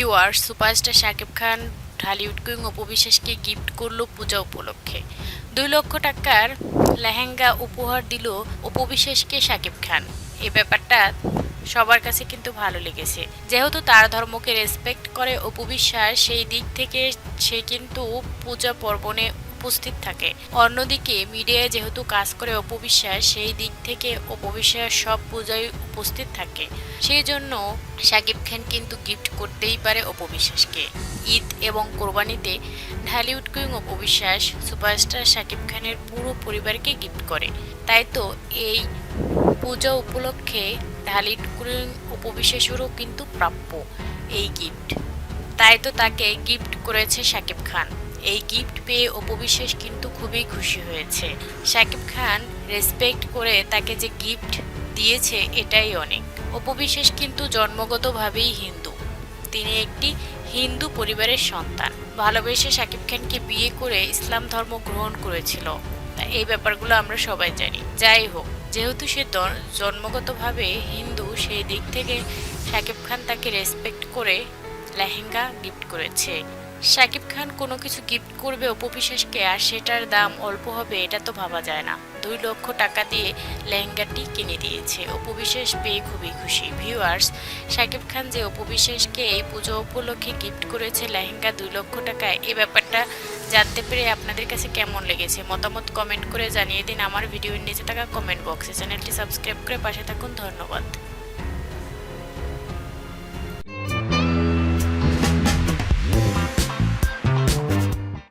Viewer superstar Shakib Khan Dhallywood queen অপবিশ্বাসকে gift করল পূজা উপলক্ষে। দুই লক্ষ টাকার লেহেঙ্গা উপহার দিল অপবিশ্বাসকে শাকিব খান এ ব্যাপারটা সবার কাছে কিন্তু ভালো লেগেছে। যেহেতু তার ধর্মকে রেসপেক্ট করে অপবিশ্বাস সেই দিক থেকে সে কিন্তু পূজা পর্বণে উপস্থিত থাকে। অন্যদিকে মিডিয়ায় যেহেতু কাজ করে অপবিশ্বাস, সেই দিক থেকে অপবিশ্বাস সব পূজায় উপস্থিত থাকে। সেই জন্য শাকিব খান কিন্তু গিফট করতেই পারে অপবিশ্বাসকে। ঈদ এবং কোরবানিতে ঢালিউড কুইং অপবিশ্বাস সুপারস্টার শাকিব খানের পুরো পরিবারকে গিফট করে। তাই তো এই পূজা উপলক্ষে ঢালিউড কুইং উপবিশ্বাসেরও কিন্তু প্রাপ্য এই গিফট তাই তো তাকে গিফট করেছে শাকিব খান। এই গিফট পেয়ে অপবিশ্বাস কিন্তু খুবই খুশি হয়েছে। শাকিব খান রেসপেক্ট করে তাকে যে গিফট দিয়েছে এটাই অনেক। অপবিশ্বাস কিন্তু জন্মগতভাবেই হিন্দু। তিনি একটি হিন্দু পরিবারের সন্তান। ভালোবেসে শাকিব খানকে বিয়ে করে ইসলাম ধর্ম গ্রহণ করেছিল। এই ব্যাপারগুলো আমরা সবাই জানি। যাই হোক, যেহেতু সে জন্মগতভাবে হিন্দু, সেই দিক থেকে শাকিব খান তাকে রেসপেক্ট করে লেহেঙ্গা গিফট করেছে। শাকিব খান কোনো কিছু গিফট করবে অপবিশ্বাসকে আর সেটার দাম অল্প হবে, এটা তো ভাবা যায় না। দুই লক্ষ টাকা দিয়ে লেহেঙ্গাটি কিনে দিয়েছে। অপবিশ্বাস পেয়ে খুবই খুশি। ভিউয়ার্স শাকিব খান যে অপবিশ্বাসকে এই পুজো উপলক্ষে গিফট করেছে লেহেঙ্গা দুই লক্ষ টাকায় এই ব্যাপারটা জানতে পেরে আপনাদের কাছে কেমন লেগেছে? মতামত কমেন্ট করে জানিয়ে দিন। আমার ভিডিওর নিচে থাকা কমেন্ট বক্সে চ্যানেলটি সাবস্ক্রাইব করে পাশে থাকুন। ধন্যবাদ।